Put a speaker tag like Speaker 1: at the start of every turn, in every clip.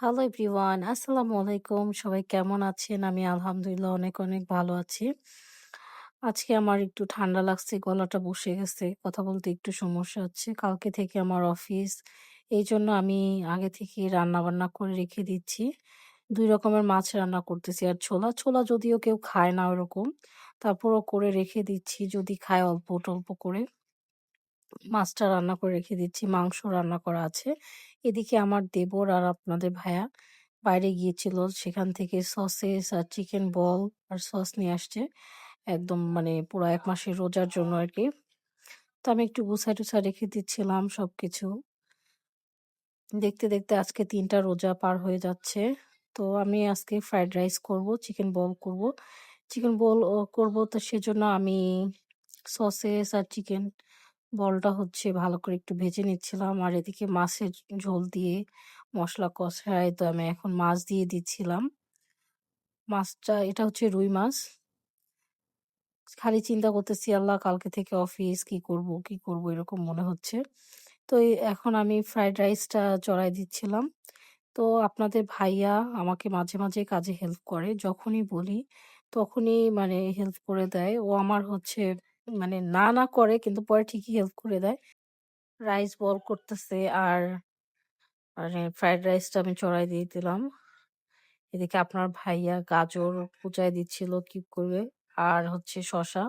Speaker 1: Hello everyone, আসসালামু আলাইকুম। সবাই কেমন আছেন? আমি আলহামদুলিল্লাহ অনেক, অনেক ভালো আছি। আজকে আমার একটু ঠান্ডা লাগছে, গলাটা বসে গেছে। কথা বলতে একটু সমস্যা হচ্ছে। কালকে থেকে আমার অফিস। এই জন্য আমি আগে থেকেই রান্নাবান্না করে রেখে দিচ্ছি। দুই রকমের মাছ রান্না করতেছি আর ছোলা। ছোলা যদিও কেউ খায় না ওরকম। তারপরও করে রেখে দিচ্ছি যদি খায় অল্প-টল্প করে। মাছটা রান্না করে রেখে দিচ্ছি, মাংস রান্না করা আছে। এদিকে আমার দেবর আর আপনাদের ভাইয়া বাইরে গিয়েছিল। সেখান থেকে সসেস আর চিকেন বল আর সস নিয়ে আসছে। একদম মানে পুরো এক মাসের রোজার জন্য আর কি তো আমি একটু গুছায়-টুছায় রেখে দিচ্ছিলাম সবকিছু। দেখতে, দেখতে আজকে ৩ টা রোজা পার হয়ে যাচ্ছে। তো আমি আজকে ফ্রাইড রাইস করব, চিকেন বল করব। চিকেন বল করব তো সেজন্য আমি সসেস আর চিকেন বলটা হচ্ছে ভালো করে একটু ভেজে নিচ্ছিলাম। আর এদিকে মাছের ঝোল দিয়ে মশলা কষায় তো আমি এখন মাছ দিয়ে দিচ্ছিলাম। মাছটা এটা হচ্ছে রুই মাছ। খালি চিন্তা করতেছি আল্লাহ কালকে থেকে অফিস কি করব, কি করব এরকম মনে হচ্ছে। তো এখন আমি ফ্রাইড রাইসটা চড়াই দিচ্ছিলাম। তো আপনাদের ভাইয়া আমাকে মাঝে, মাঝে কাজে হেল্প করে। যখনই বলি তখনই মানে হেল্প করে দেয়। ও আমার হচ্ছে মানে না, না করে কিন্তু পরে ঠিকই হেল্প করে দেয়। রাইস বল করতেছে আর মানে ফ্রাইড রাইসটা আমি চড়াই দিয়ে দিলাম। এদিকে আপনার ভাইয়া গাজর কুচাই দিচ্ছিল কি করে আর হচ্ছে শসা।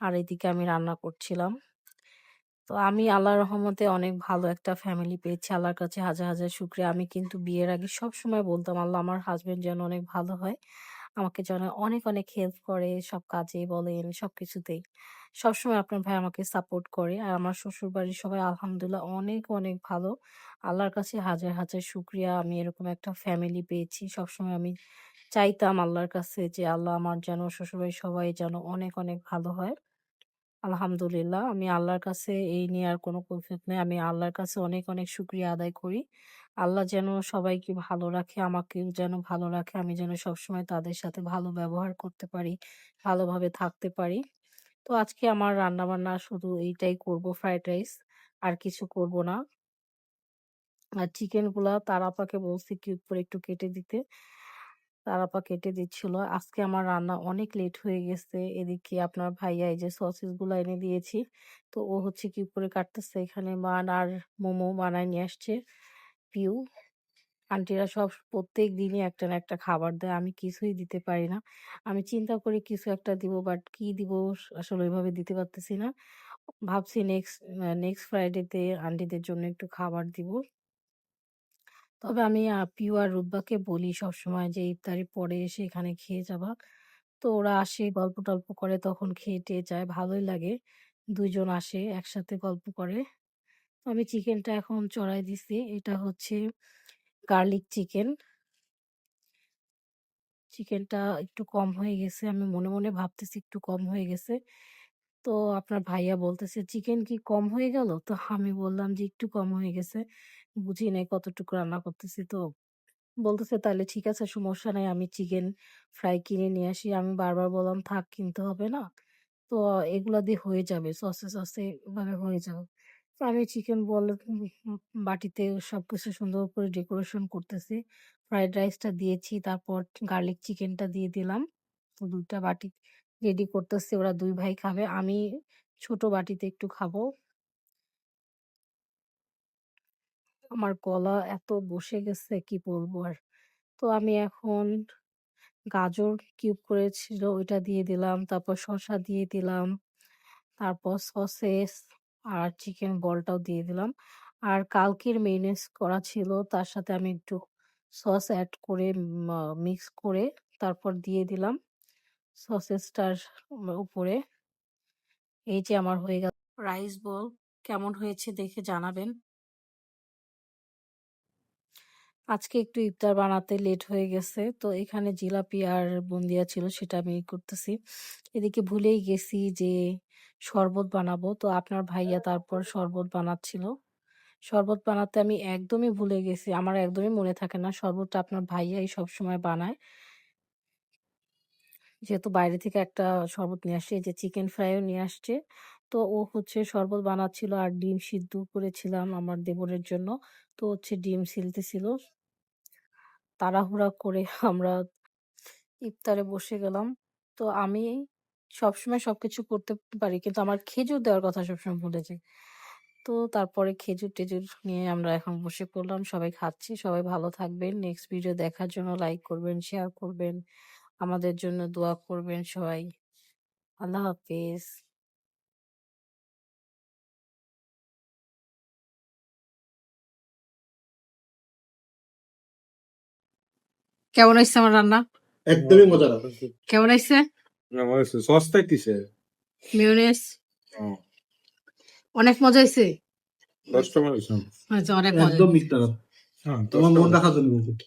Speaker 1: আর এদিকে আমি রান্না করছিলাম। তো আমি আল্লাহর রহমতে অনেক ভালো একটা ফ্যামিলি পেয়েছি। আল্লাহর কাছে হাজার, হাজার শুকরিয়া। আমি কিন্তু বিয়ের আগে সবসময় বলতাম আল্লাহ আমার হাসব্যান্ড যেন অনেক ভালো হয়। আমাকে যেন অনেক, অনেক হেল্প করে সব কাজে বলেন সব সবকিছুতেই। সবসময় আপনার ভাই আমাকে সাপোর্ট করে। আর আমার শ্বশুরবাড়ির সবাই আলহামদুলিল্লাহ অনেক, অনেক ভালো। আল্লাহর কাছে হাজার, হাজার শুক্রিয়া আমি এরকম একটা ফ্যামিলি পেয়েছি। সবসময় আমি চাইতাম আল্লাহর কাছে যে আল্লাহ আমার যেন শ্বশুরবাড়ির সবাই যেন অনেক, অনেক ভালো হয়। আলহামদুলিল্লাহ আমি আল্লাহর কাছে এই নিয়ে আর কোনো কৈফিয়ত নেই। আমি আল্লাহর কাছে অনেক, অনেক শুক্রিয়া আদায় করি। আল্লাহ যেন সবাইকে ভালো রাখে, আমাকেও যেন ভালো রাখে। আমি যেন সবসময় তাদের সাথে ভালো ব্যবহার করতে পারি, ভালোভাবে থাকতে পারি। তো আজকে আমার রান্না বান্না শুধু এইটাই করব ফ্রাইড রাইস। আর কিছু করব না। আর চিকেনগুলা তার আপাকে বলছি কিউব করে একটু কেটে দিতে। তার আপা কেটে দিচ্ছিল। আজকে আমার রান্না অনেক লেট হয়ে গেছে। এদিকে আপনার ভাইয়া এই যে সসেসগুলা এনে দিয়েছি। তো ও হচ্ছে কিউব করে কাটতেছে। এখানে বান আর মোমো বানায় নিয়ে আসছে পিউ। আন্টিরা সব প্রত্যেক দিনই একটা না একটা খাবার দেয়। আমি কিছুই দিতে পারি না। আমি চিন্তা করি কিছু একটা দিব বাট কি দিব আসলে ওইভাবে দিতে পারতেছি না। ভাবছি নেক্সট নেক্সট ফ্রাইডেতে আন্টিদের জন্য একটু খাবার দিব। তবে আমি আ পিউ আর রুব্বাকে বলি সবসময় যে ইফতারির পরে এসে এখানে খেয়ে যাবা। তো ওরা আসে গল্প-টল্প করে তখন খেয়ে-টেয়ে যায়। ভালোই লাগে। ২ জন আসে একসাথে গল্প করে। আমি চিকেনটা এখন চড়াই দিছি। এটা হচ্ছে গার্লিক চিকেন। চিকেনটা একটু কম হয়ে গেছে। আমি মনে, মনে ভাবতেছি একটু কম হয়ে গেছে। তো আপনার ভাইয়া বলতেছে, "চিকেন কি কম হয়ে গেল?" তো আমি বললাম যে, "একটু কম হয়ে গেছে। বুঝি নাই কতটুকু রান্না করতেছি।" তো বলতেছে, "তাহলে ঠিক আছে সমস্যা নাই। আমি চিকেন ফ্রাই কিনে নিয়ে আসি।" আমি বারবার বললাম, "থাক কিনতে হবে না। তো এগুলা দিয়ে হয়ে যাবে। সসে-সসে এভাবে হয়ে যাবে।" তো আমি চিকেন বল বাটিতে সবকিছু সুন্দর করে ডেকোরেশন করতেছি। ফ্রাইড রাইসটা দিয়েছি। তারপর গার্লিক চিকেনটা দিয়ে দিলাম। ২ টা বাটি রেডি করতেছি। ওরা দুই ভাই খাবে। আমি ছোট বাটিতে একটু খাব। আমার গলা এত বসে গেছে, কি বলব আর। তো আমি এখন গাজর কিউব করেছিল ওইটা দিয়ে দিলাম। তারপর শসা দিয়ে দিলাম। তারপর সসেস আর চিকেন বলটাও দিয়ে দিলাম। আর কালকের মেয়োনিজ করা ছিল, তার সাথে আমি একটু সস অ্যাড করে মিক্স করে তারপর দিয়ে দিলাম সসেসটার উপরে। এই যে আমার হয়ে গেল রাইস বল। কেমন হয়েছে দেখে জানাবেন। আজকে একটু ইফতার বানাতে লেট হয়ে গেছে। তো এখানে জিলাপি আর বুন্দিয়া ছিল সেটা আমি করতেছি। এদিকে ভুলেই গেছি যে শরবত বানাবো। তো আপনার ভাইয়া তারপর শরবত বানাচ্ছিল। শরবত বানাতে আমি একদমই ভুলে গেছি। আমার একদমই মনে থাকে না। শরবতটা আপনার ভাইয়াই সবসময় বানায়। যেহেতু বাইরে থেকে একটা শরবত নিয়ে আসছে। যে চিকেন ফ্রাইও নিয়ে আসছে। তো ও হচ্ছে শরবত বানাচ্ছিল আর ডিম সিদ্ধ করেছিলাম আমার দেবরের জন্য। তো হচ্ছে ডিম ছিলতেছিল। তাড়াহুড়া করে আমরা ইফতারে বসে গেলাম। তো আমি সবসময় সবকিছু করতে পারি। কিন্তু আমার খেজুর দেওয়ার কথা সবসময় ভুলে যাই। তো তারপরে খেজুর-টেজুর নিয়ে আমরা এখন বসে পড়লাম। সবাই খাচ্ছি। সবাই ভালো থাকবেন। নেক্সট ভিডিও দেখার জন্য লাইক করবেন, শেয়ার করবেন। আমাদের জন্য দোয়া করবেন সবাই। আল্লাহ হাফিজ কেমন হইছে আমার রান্না?
Speaker 2: একদমই মজা
Speaker 1: কেমন
Speaker 3: মনে সস্তায়
Speaker 1: মিউনিস অনেক মজা হইছে?
Speaker 3: হয়েছে
Speaker 1: আচ্ছা অনেক মজা।
Speaker 2: একদম মিথ্যা কথা
Speaker 3: হ্যাঁ দশ
Speaker 2: তোমার মন রাখা জন্য বলছি।